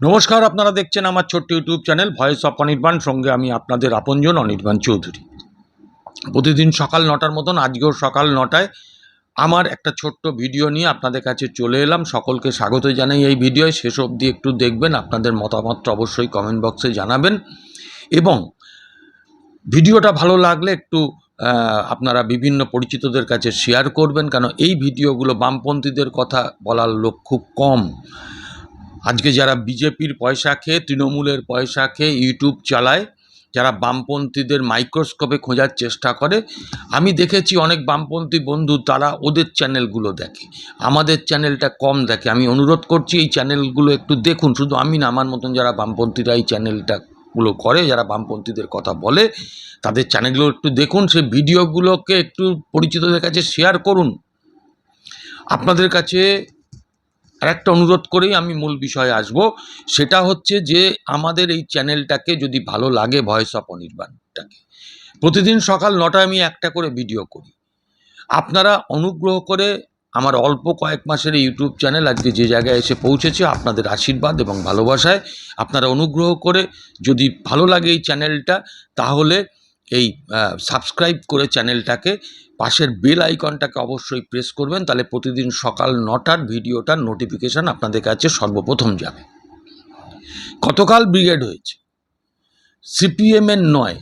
নমস্কার, আপনারা দেখছেন আমার ছোট্ট YouTube channel voice of Anirban. সঙ্গে আমি আপনাদের আপনজন অনির্বাণ চৌধুরী। প্রতিদিন সকাল নটার মতন, আজকেও সকাল নটায় আমার একটা ছোট্ট ভিডিও নিয়ে আপনাদের কাছে চলে এলাম। সকলকে স্বাগত জানাই এই ভিডিওয়। শেষ অবধি একটু দেখবেন, আপনাদের মতামতটা অবশ্যই কমেন্ট বক্সে জানাবেন। এবং ভিডিওটা ভালো লাগলে একটু আপনারা বিভিন্ন পরিচিতদের কাছে শেয়ার করবেন, কেন এই ভিডিওগুলো বামপন্থীদের কথা বলার লোক খুব কম। আজকে যারা বিজেপির পয়সা খেয়ে, তৃণমূলের পয়সা খেয়ে ইউটিউব চালায়, যারা বামপন্থীদের মাইক্রোস্কোপে খোঁজার চেষ্টা করে, আমি দেখেছি অনেক বামপন্থী বন্ধু, তারা ওদের চ্যানেলগুলো দেখে। আমাদের চ্যানেলটা কম দেখে। আমি অনুরোধ করছি, এই চ্যানেলগুলো একটু দেখুন। শুধু আমি না, আমার মতন যারা বামপন্থীরা এই চ্যানেলটা গুলো করে, যারা বামপন্থীদের কথা বলে, তাদের চ্যানেলগুলো একটু দেখুন, সেই ভিডিওগুলোকে একটু পরিচিতদের কাছে শেয়ার করুন। আপনাদের কাছে আর একটা অনুরোধ করেই আমি মূল বিষয়ে আসব। সেটা হচ্ছে যে, আমাদের এই চ্যানেলটাকে যদি ভালো লাগে ভয়েস অফ অনির্বাণটাকে। প্রতিদিন সকাল নটায় আমি একটা করে ভিডিও করি। আপনারা অনুগ্রহ করে আমার অল্প কয়েক মাসের এই ইউটিউব চ্যানেল আজকে যে জায়গায় এসে পৌঁছেছে, আপনাদের আশীর্বাদ এবং ভালোবাসায়, আপনারা অনুগ্রহ করে যদি ভালো লাগে এই চ্যানেলটা, তাহলে এই সাবস্ক্রাইব করে চ্যানেলটাকে পাশের বেল আইকনটাকে অবশ্যই প্রেস করবেন, তাহলে প্রতিদিন সকাল নটার ভিডিওটার নোটিফিকেশান আপনাদের কাছে সর্বপ্রথম যাবে। গতকাল ব্রিগেড হয়েছে। সিপিএমের নয়।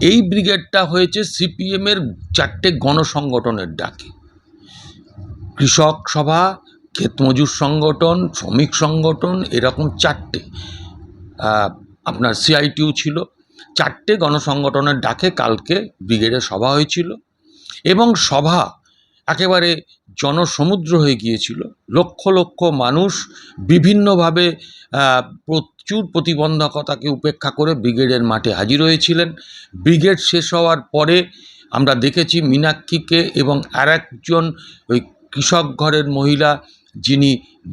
এই ব্রিগেডটা হয়েছে সিপিএমের চারটে গণসংগঠনের ডাকে। কৃষক সভা, ক্ষেতমজুর সংগঠন, শ্রমিক সংগঠন, এরকম চারটে। আপনার সিআইটিউ ছিল। চারটে গণসংগঠনের ডাকে কালকে ব্রিগেডের সভা হয়েছিল এবং সভা একেবারে জনসমুদ্র হয়ে গিয়েছিল। লক্ষ লক্ষ মানুষ বিভিন্নভাবে প্রচুর প্রতিবন্ধকতাকে উপেক্ষা করে ব্রিগেডের মাঠে হাজির হয়েছিলেন। ব্রিগেড শেষ হওয়ার পরে আমরা দেখেছি মীনাক্ষীকে এবং আর একজন ওই কৃষক ঘরের মহিলা যিনি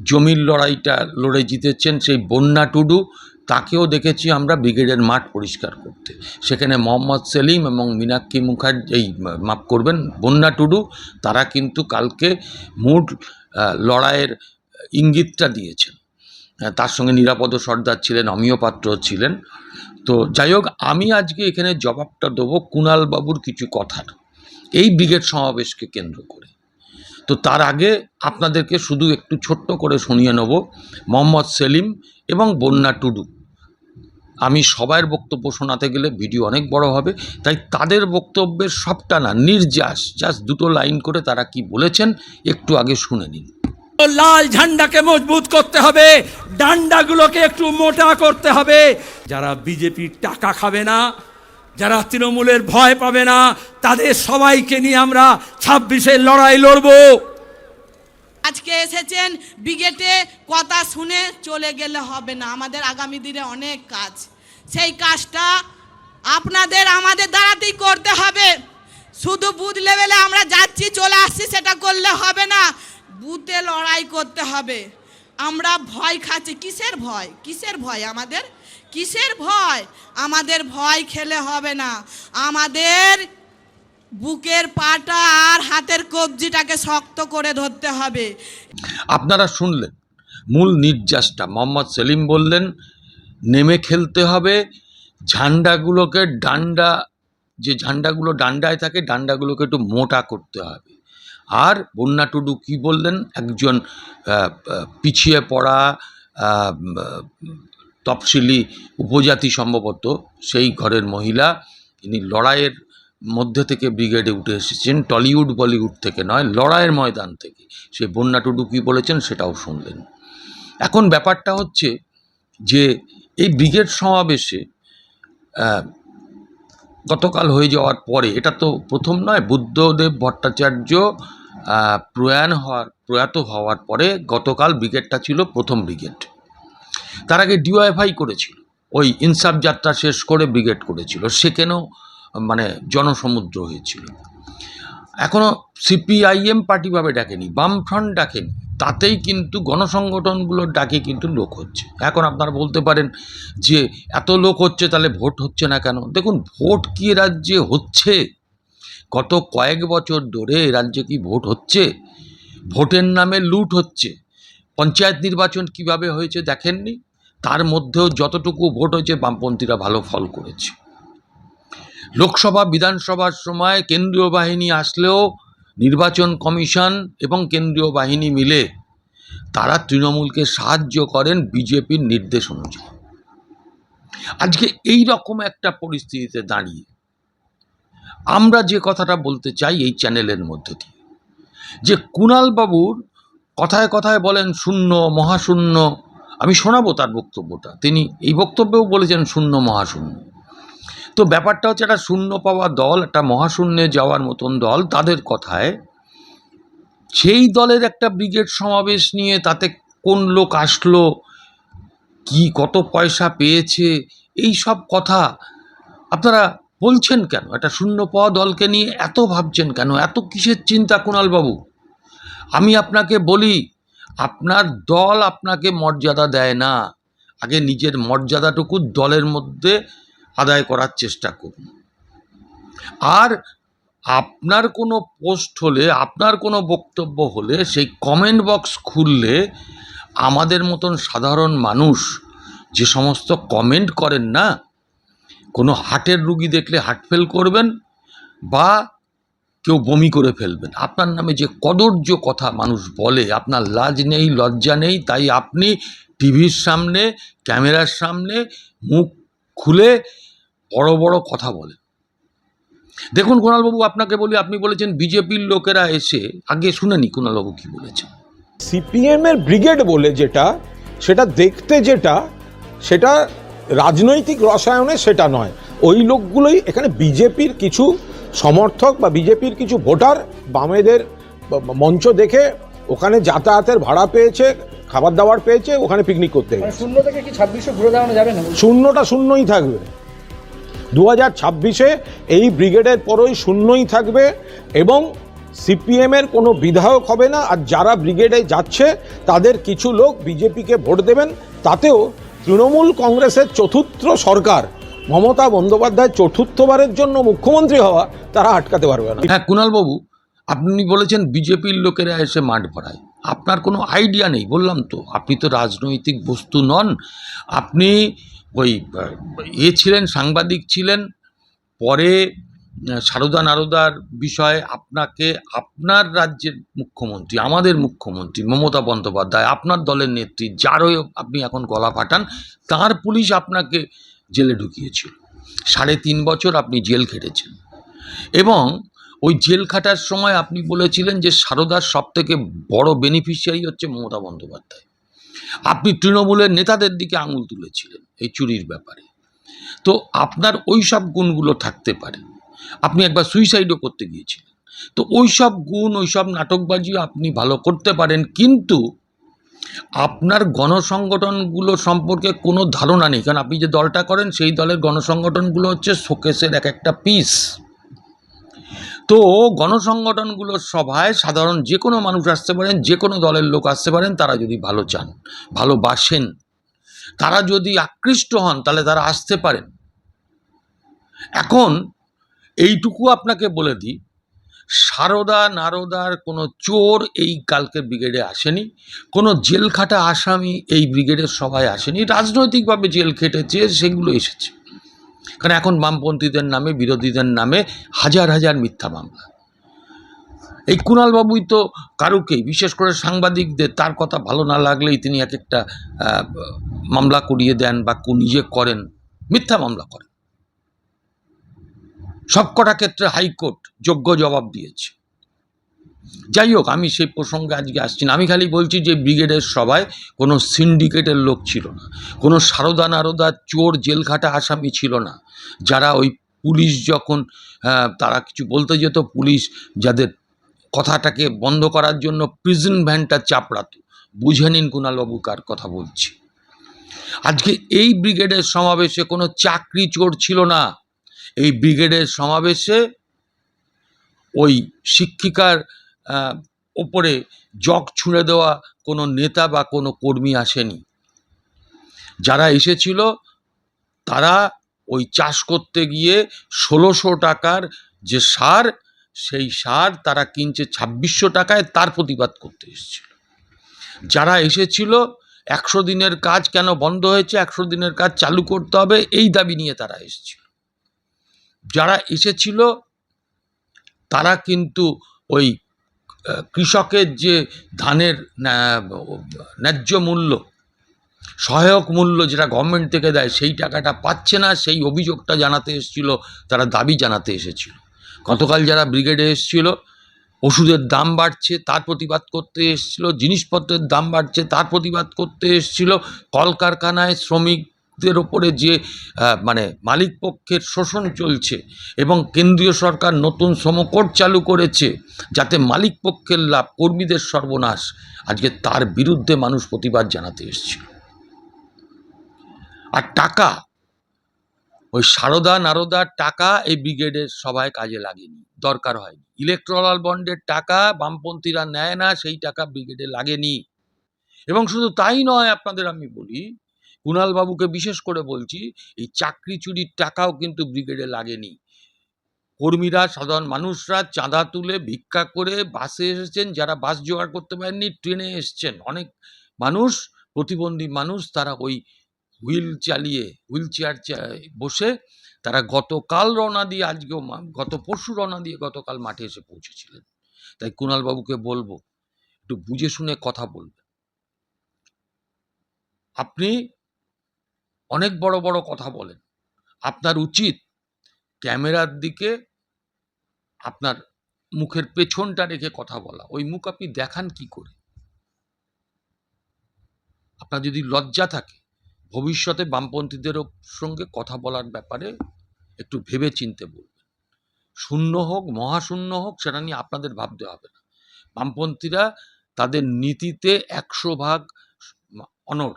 জমির লড়াইটা লড়ে জিতেছেন, সেই বন্যা টুডু। তাকেও দেখেছি আমরা ব্রিগেডের মাঠ পরিষ্কার করতে। সেখানে মোহাম্মদ সেলিম এবং মীনাক্ষী মুখার্জি, এই, মাফ করবেন, বন্যা টুডু, তারা কিন্তু কালকে মূল লড়াইয়ের ইঙ্গিতটা দিয়েছেন। তার সঙ্গে নিরাপদ সর্দার ছিলেন অমিয় পাত্র ছিলেন। তো যাই হোক, আমি আজকে এখানে জবাবটা দেবো কুণাল বাবুর কিছু কথার। এই ব্রিগেড সমাবেশকে কেন্দ্র করে। তো তার আগে আপনাদেরকে শুধু একটু ছোট্ট করে শুনিয়ে নেব। মোহাম্মদ সেলিম এবং বন্যা টুডু। আমি সবার বক্তব্য শোনাতে গেলে ভিডিও অনেক বড় হবে, তাই তাদের বক্তব্যের সবটা না, নির্যাস, জাস্ট দুটো লাইন করে তারা কি বলেছেন একটু আগে শুনে নিন। লাল ঝান্ডাকে মজবুত করতে হবে, ডান্ডাগুলোকে একটু মোটা করতে হবে। যারা বিজেপির টাকা খাবে না, যারা তৃণমূলের ভয় পাবে না, তাদের সবাইকে নিয়ে আমরা ছাব্বিশের লড়াই লড়বো। আজকে এসেছেন ব্রিগেডে কথা শুনে চলে গেলে হবে না। আমাদের আগামী দিনে অনেক কাজ। সেই কাজটা আপনাদের আমাদের দ্বারাতেই করতে হবে। শুধু বুথ লেভেলে আমরা যাচ্ছি, চলে আসছি, সেটা করলে হবে না। বুথে লড়াই করতে হবে। আমরা ভয় খাচ্ছি। কিসের ভয়? কিসের ভয় আমাদের? কিসের ভয়? আমাদের ভয় খেলে হবে না। আমাদের বুকের পাটা আর হাতের কবজিটাকে শক্ত করে ধরতে হবে। আপনারা শুনলেন, মূল নির্যাসটা। মোহাম্মদ সেলিম বললেন, নেমে খেলতে হবে, ঝান্ডাগুলোকে ডান্ডা, যে ঝান্ডাগুলো ডান্ডায় থাকে, ডান্ডাগুলোকে একটু মোটা করতে হবে। আর বন্যা টুডু কী বললেন? একজন পিছিয়ে পড়া তফসিলি উপজাতি সম্ভবত, সেই ঘরের মহিলা তিনি লড়াইয়ের মধ্যে থেকে ব্রিগেডে উঠে এসেছেন, টলিউড বলিউড থেকে নয়, লড়াইয়ের ময়দান থেকে। সে বন্যা টুডু কী বলেছেন সেটাও শুনলেন। এখন ব্যাপারটা হচ্ছে যে এই ব্রিগেড সমাবেশে গতকাল হয়ে যাওয়ার পরে, এটা তো প্রথম নয়, বুদ্ধদেব ভট্টাচার্য প্রয়াণ হওয়ার, প্রয়াত হওয়ার পরে গতকাল ব্রিগেডটা ছিল প্রথম ব্রিগেড। তার আগে ডিওয়াইফাই করেছিল, ওই ইনসাফ যাত্রা শেষ করে ব্রিগেড করেছিল। সেখানেও মানে জনসমুদ্র হয়েছিল। এখনও সিপিআইএম পার্টিভাবে ডাকেনি, বামফ্রন্ট ডাকেনি, তাতেই কিন্তু গণসংগঠনগুলোর ডাকে কিন্তু লোক হচ্ছে। এখন আপনারা বলতে পারেন যে এত লোক হচ্ছে তাহলে ভোট হচ্ছে না কেন? দেখুন, ভোট কি রাজ্যে হচ্ছে? গত কয়েক বছর ধরে রাজ্যে কি ভোট হচ্ছে? ভোটের নামে লুট হচ্ছে। পঞ্চায়েত নির্বাচন কীভাবে হয়েছে দেখেননি? তার মধ্যেও যতটুকু ভোট হয়েছে বামপন্থীরা ভালো ফল করেছে। লোকসভা, বিধানসভার সময় কেন্দ্রীয় বাহিনী আসলেও নির্বাচন কমিশন এবং কেন্দ্রীয় বাহিনী মিলে তারা তৃণমূলকে সাহায্য করেন বিজেপির নির্দেশ অনুযায়ী। আজকে এই রকম একটা পরিস্থিতিতে দাঁড়িয়ে আমরা যে কথাটা বলতে চাই এই চ্যানেলের মধ্যে দিয়ে, যে কুণাল বাবুর কথায় কথায় বলেন শূন্য, মহাশূন্য, আমি শোনাবো তার বক্তব্যটা। তিনি এই বক্তব্যেও বলেছেন শূন্য, মহাশূন্য। তো ব্যাপারটা হচ্ছে একটা শূন্য পাওয়া দল, একটা মহাশূন্যে যাওয়ার মতন দল তাদের কথায়। সেই দলের একটা ব্রিগেড সমাবেশ নিয়ে তাতে কোন লোক আসলো, কি কত পয়সা পেয়েছে, এই সব কথা আপনারা বলছেন কেন? একটা শূন্য পাওয়া দলকে নিয়ে এত ভাবছেন কেন? এত কিসের চিন্তা কুণালবাবু? আমি আপনাকে বলি, আপনার দল আপনাকে মর্যাদা দেয় না। আগে নিজের মর্যাদাটুকু দলের মধ্যে আদায় করার চেষ্টা করুন। আর আপনার কোনো পোস্ট হলে, আপনার কোনো বক্তব্য হলে, সেই কমেন্ট বক্স খুললে আমাদের মতন সাধারণ মানুষ যে সমস্ত কমেন্ট করেন না, কোনো হার্টের রুগী দেখলে হার্ট ফেল করবেন বা কেউ বমি করে ফেলবেন। আপনার নামে যে কদর্য কথা মানুষ বলে, আপনার লাজ নেই, লজ্জা নেই, তাই আপনি টিভির সামনে, ক্যামেরার সামনে মুখ খুলে বড় বড় কথা বলে। দেখুন কুণালবাবু আপনাকে বলি আপনি বলেছেন বিজেপির লোকেরা এসে আগে শুনেনি কুণালবাবু কি বলেছেন। সিপিএম এর ব্রিগেড বলে যেটা সেটা দেখতে যেটা সেটা রাজনৈতিক রসায়নে সেটা নয়। ওই লোকগুলোই এখানে বিজেপির কিছু সমর্থক বা বিজেপির কিছু ভোটার বামেদের মঞ্চ দেখে ওখানে যাতায়াতের ভাড়া পেয়েছে খাবার দাবার পেয়েছে ওখানে পিকনিক করতে মানে গেছে। শূন্য থেকে কি ঘুরে দাঁড়ানো যাবে না? শূন্যটা শূন্যই থাকবে। দু হাজার ছাব্বিশে এই ব্রিগেডের পরই শূন্যই থাকবে এবং সিপিএমের কোনো বিধায়ক হবে না। আর যারা ব্রিগেডে যাচ্ছে, তাদের কিছু লোক বিজেপিকে ভোট দেবেন। তাতেও তৃণমূল কংগ্রেসের চতুর্থ সরকার মমতা বন্দ্যোপাধ্যায় চতুর্থবারের জন্য মুখ্যমন্ত্রী হওয়া তারা আটকাতে পারবে না। হ্যাঁ কুণালবাবু, আপনি বলেছেন বিজেপির লোকেরা এসে মাঠ ভরায়। আপনার কোনো আইডিয়া নেই, বললাম তো। আপনি তো রাজনৈতিক বস্তু নন। আপনি ওই এ ছিলেন, সাংবাদিক ছিলেন। পরে সারদা নারদার বিষয়ে আপনাকে, আপনার রাজ্যের মুখ্যমন্ত্রী, আমাদের মুখ্যমন্ত্রী মমতা বন্দ্যোপাধ্যায়, আপনার দলের নেত্রী যারও আপনি এখন গলা ফাটান, তার পুলিশ আপনাকে জেলে ঢুকিয়েছিল। সাড়ে তিন বছর আপনি জেল খেটেছেন। এবং ওই জেল খাটার সময় আপনি বলেছিলেন যে সারদার সব থেকে বড় বেনিফিশিয়ারি হচ্ছে মমতা বন্দ্যোপাধ্যায়। আপনি তৃণমূলের নেতাদের দিকে আঙুল তুলেছিলেন এই চুরির ব্যাপারে। তো আপনার ওই সব গুণগুলো থাকতে পারে। আপনি একবার সুইসাইডও করতে গিয়েছিলেন। তো ওই সব গুণ ওই সব নাটকবাজি আপনি ভালো করতে পারেন, কিন্তু আপনার গণসংগঠনগুলো সম্পর্কে কোনো ধারণা নেই। কারণ আপনি যে দলটা করেন, সেই দলের গণসংগঠনগুলো হচ্ছে শোকেসের এক একটা পিস তো গণসংগঠনগুলোর সভায় সাধারণ যে কোনো মানুষ আসতে পারেন, যে কোনো দলের লোক আসতে পারেন, তারা যদি ভালো চান, ভালোবাসেন, তারা যদি আকৃষ্ট হন, তাহলে তারা আসতে পারেন। এখন এইটুকু আপনাকে বলে দিই, সারদা নারদার কোনো চোর এই কালকে ব্রিগেডে আসেনি, কোনো জেল খাটা আসামি এই ব্রিগেডের সভায় আসেনি, রাজনৈতিকভাবে জেল খেটেছে, সেগুলো এসেছে। কারণ এখন বামপন্থীদের নামে, বিরোধীদের নামে হাজার হাজার মিথ্যা মামলা। এই কুণালবাবুই তো কারুকেই, বিশেষ করে সাংবাদিকদের, তার কথা ভালো না লাগলেই তিনি এক একটা মামলা করিয়ে দেন বা নিজে করেন, মিথ্যা মামলা করেন। সবকটা ক্ষেত্রে হাইকোর্ট যোগ্য জবাব দিয়েছে। যাই হোক আমি সেই প্রসঙ্গে আজকে আসছি না। আমি খালি বলছি যে ব্রিগেডের সবাই কোনো সিন্ডিকেটের লোক ছিল না। কোনো সারদা নারদা চোর জেলখাটা আসামি ছিল না। যারা ওই পুলিশ যখন আহ, তারা কিছু বলতে যেত পুলিশ যাদের কথাটাকে বন্ধ করার জন্য প্রিজন ভ্যানটা চাপড়াতো। বুঝে নিন কুণালবাবু কার কথা বলছি। আজকে এই ব্রিগেডের সমাবেশে কোনো চাকরি চোর ছিল না। এই ব্রিগেডের সমাবেশে ওই শিক্ষিকার ওপরে জগ ছুঁড়ে দেওয়া কোনো নেতা বা কোনো কর্মী আসেনি। যারা এসেছিল, তারা ওই চাষ করতে গিয়ে ষোলোশো টাকার যে সার, সেই সার তারা কিনছে ছাব্বিশশো টাকায়, তার প্রতিবাদ করতে এসেছিল। যারা এসেছিল, একশো দিনের কাজ কেন বন্ধ হয়েছে, একশো দিনের কাজ চালু করতে হবে, এই দাবি নিয়ে তারা এসেছিল। যারা এসেছিল, তারা কিন্তু ওই কৃষকের যে ধানের ন্যায্য মূল্য, সহায়ক মূল্য যেটা গভর্নমেন্ট থেকে দেয়, সেই টাকাটা পাচ্ছে না, সেই অভিযোগটা জানাতে এসেছিল, তারা দাবি জানাতে এসেছিল। গতকাল যারা ব্রিগেডে এসেছিল, ওষুধের দাম বাড়ছে, তার প্রতিবাদ করতে এসেছিল, জিনিসপত্রের দাম বাড়ছে, তার প্রতিবাদ করতে এসেছিল, কলকারখানায় শ্রমিকদের ওপরে যে মানে মালিক পক্ষের শোষণ চলছে এবং কেন্দ্রীয় সরকার নতুন শ্রমকোড চালু করেছে যাতে মালিক পক্ষের লাভ, কর্মীদের সর্বনাশ আজকে তার বিরুদ্ধে মানুষ প্রতিবাদ জানাতে এসেছিল। আর টাকা, ওই সারদা নারদার টাকা এই ব্রিগেডের সবাই কাজে লাগেনি, দরকার হয়নি। ইলেকট্রাল বন্ডের টাকা বামপন্থীরা নেয় না, সেই টাকা ব্রিগেডে লাগেনি। এবং শুধু তাই নয়, আপনাদের আমি বলি কুণাল বাবুকে বিশেষ করে বলছি, এই চাকরি চুরির টাকাও কিন্তু ব্রিগেডে লাগেনি। কর্মীরা, সাধারণ মানুষরা চাঁদা তুলে ভিক্ষা করে বাসে এসেছেন, যারা বাস জোগাড় করতে পারেননি, ট্রেনে এসছেন। অনেক মানুষ, প্রতিবন্ধী মানুষ তারা ওই হুইল চালিয়ে, হুইল চেয়ার বসে তারা গতকাল রওনা দিয়ে আজকেও গত পরশু রওনা দিয়ে গতকাল মাঠে এসে পৌঁছেছিলেন। তাই কুণাল বাবুকে বলব, একটু বুঝে শুনে কথা বলবেন। আপনি অনেক বড় বড় কথা বলেন। আপনার উচিত ক্যামেরার দিকে আপনার মুখের পেছনটা রেখে কথা বলা। ওই মুখ আপনি দেখান কি করে? আপনার যদি লজ্জা থাকে, ভবিষ্যতে বামপন্থীদেরও সঙ্গে কথা বলার ব্যাপারে একটু ভেবে চিনতে বলবেন। শূন্য হোক, মহাশূন্য হোক, সেটা নিয়ে আপনাদের ভাবতে হবে না। বামপন্থীরা তাদের নীতিতে একশো ভাগ অনড়।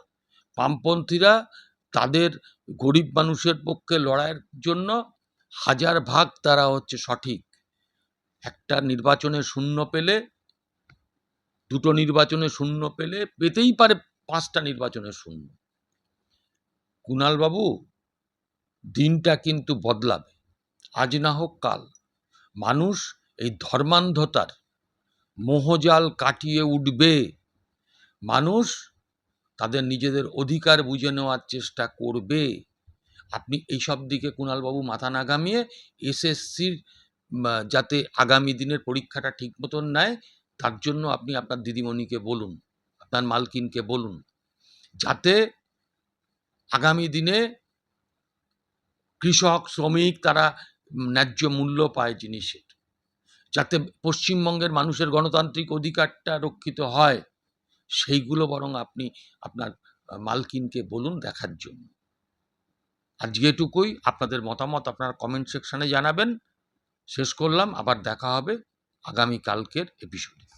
বামপন্থীরা তাদের গরিব মানুষের পক্ষে লড়াইয়ের জন্য হাজার ভাগ তারা হচ্ছে সঠিক। একটা নির্বাচনে শূন্য পেলে, দুটো নির্বাচনে শূন্য পেলে পেতেই পারে পাঁচটা নির্বাচনে শূন্য। কুণালবাবু, দিনটা কিন্তু বদলাবে। আজ না হোক কাল। মানুষ এই ধর্মান্ধতার মোহজাল কাটিয়ে উঠবে। মানুষ তাদের নিজেদের অধিকার বুঝে নেওয়ার চেষ্টা করবে। আপনি এইসব দিকে কুণালবাবু মাথা না ঘামিয়ে এসএসসির যাতে আগামী দিনের পরীক্ষাটা ঠিক মতন নেয়, তার জন্য আপনি আপনার দিদিমণিকে বলুন, আপনার মালকিনকে বলুন, যাতে আগামী দিনে কৃষক, শ্রমিক তারা ন্যায্য মূল্য পায় জিনিসের, যাতে পশ্চিমবঙ্গের মানুষের গণতান্ত্রিক অধিকারটা রক্ষিত হয়। সেইগুলো বরং আপনি আপনার মালকিনকে বলুন দেখার জন্য। আজকে এটুকুই। আপনাদের মতামত আপনার কমেন্ট সেকশনে জানাবেন। শেষ করলাম। আবার দেখা হবে আগামী কালকের এপিসোডে